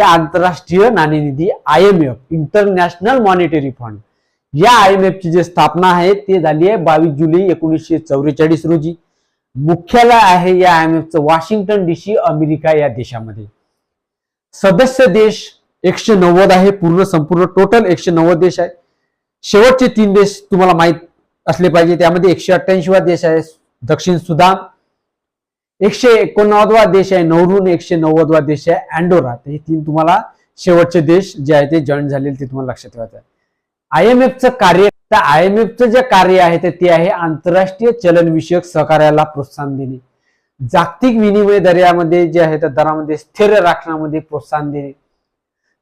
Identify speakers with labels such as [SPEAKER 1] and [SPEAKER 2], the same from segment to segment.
[SPEAKER 1] आहे आंतरराष्ट्रीय नाणेनिधी I M F international monetary fund या आय एम एफची जी स्थापना आहे ती झाली आहे बावीस जुलै एकोणीसशे चौवेचाळीस रोजी. मुख्यालय आहे या आय एम एफचं वॉशिंग्टन डीसी अमेरिका या देशामध्ये. सदस्य देश एकशे नव्वद आहे पूर्ण संपूर्ण टोटल एकशे नव्वद देश आहे. शेवटचे तीन देश तुम्हाला माहीत असले पाहिजे त्यामध्ये एकशे अठ्ठ्याऐंशीवा देश आहे दक्षिण सुदान एकशे एकोणनव्वदवा देश आहे नवरून एकशे नव्वदवा देश आहे अँडोरा. हे तीन तुम्हाला शेवटचे देश जे आहे ते जॉईन झालेले ते तुम्हाला लक्षात ठेवायचं आहे. आय एम एफचं कार्य तर आय एम एफचं जे कार्य आहे ते ते आहे आंतरराष्ट्रीय चलनविषयक सहकार्याला प्रोत्साहन देणे. जागतिक विनिमय दरामध्ये जे आहे त्या दरामध्ये स्थिर राखण्यामध्ये प्रोत्साहन देणे.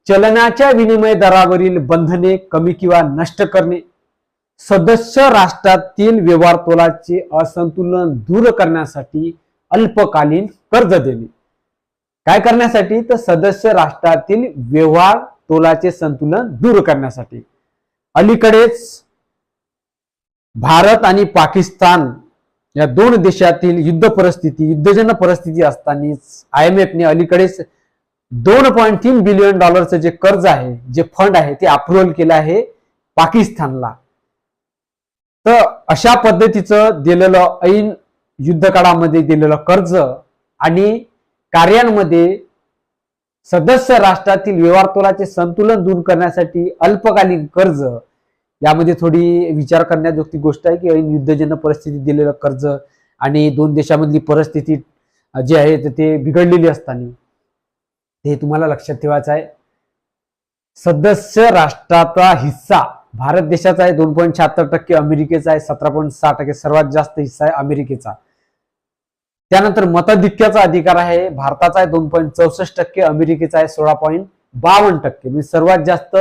[SPEAKER 1] चलनाच्या विनिमय दरावरील बंधने कमी किंवा नष्ट करणे. सदस्य राष्ट्रातील व्यवहार तोलाचे असंतुलन दूर करण्यासाठी अल्पकालीन कर्ज देणे. काय करण्यासाठी? तर सदस्य राष्ट्रातील व्यवहार तोलाचे संतुलन दूर करण्यासाठी. अलीकडेच भारत आणि पाकिस्तान या दोन देशातील युद्ध परिस्थिती युद्धजन्य परिस्थिती असतानाच आय एम एफने अलीकडेच दोन पॉईंट तीन बिलियन डॉलरचं जे कर्ज आहे जे फंड आहे ते अप्रुव्हल केलं आहे पाकिस्तानला. तर अशा पद्धतीचं दिलेलं ऐन युद्ध काळामध्ये दिलेलं कर्ज आणि कार्यांमध्ये सदस्य राष्ट्रातील व्यवहार तोलाचे संतुलन दूर करण्यासाठी अल्पकालीन कर्ज यामध्ये थोडी विचार करण्याजोगती गोष्ट आहे की ऐन युद्धजन्य परिस्थितीत दिलेलं कर्ज आणि दोन देशामधली परिस्थिती जी आहे तर ते बिघडलेली असताना. ते तुम्हाला लक्षात ठेवायचं आहे. सदस्य राष्ट्राचा हिस्सा भारत देशाचा आहे दोन पॉईंट शहात्तर टक्के अमेरिकेचा आहे सतरा पॉईंट सहा टक्के सर्वात जास्त हिस्सा आहे अमेरिकेचा. त्यानंतर मताधिक्याचा अधिकार आहे. भारताचा आहे दोन पॉईंट चौसष्ट टक्के अमेरिकेचा आहे सोळा पॉईंट बावन्न टक्के. म्हणजे सर्वात जास्त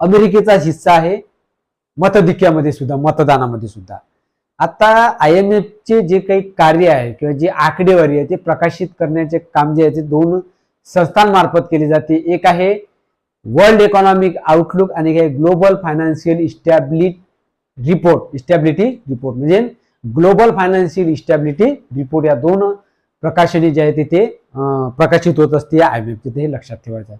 [SPEAKER 1] अमेरिकेचा हिस्सा आहे मतधिक्यामध्ये सुद्धा मतदानामध्ये सुद्धा. आता आय एम चे जे काही कार्य आहे किंवा जे आकडेवारी आहे ते प्रकाशित करण्याचे काम जे आहे ते दोन संस्थांमार्फत केले जाते. एक आहे वर्ल्ड इकॉनॉमिक आउटलुक आणि Global Financial stability Report Stability Report म्हणजे ग्लोबल फायनान्शियल इस्टॅबिलिटी रिपोर्ट या दोन प्रकाशने जे आहे तिथे प्रकाशित होत असते या आय एम एफ हे लक्षात ठेवायचं आहे.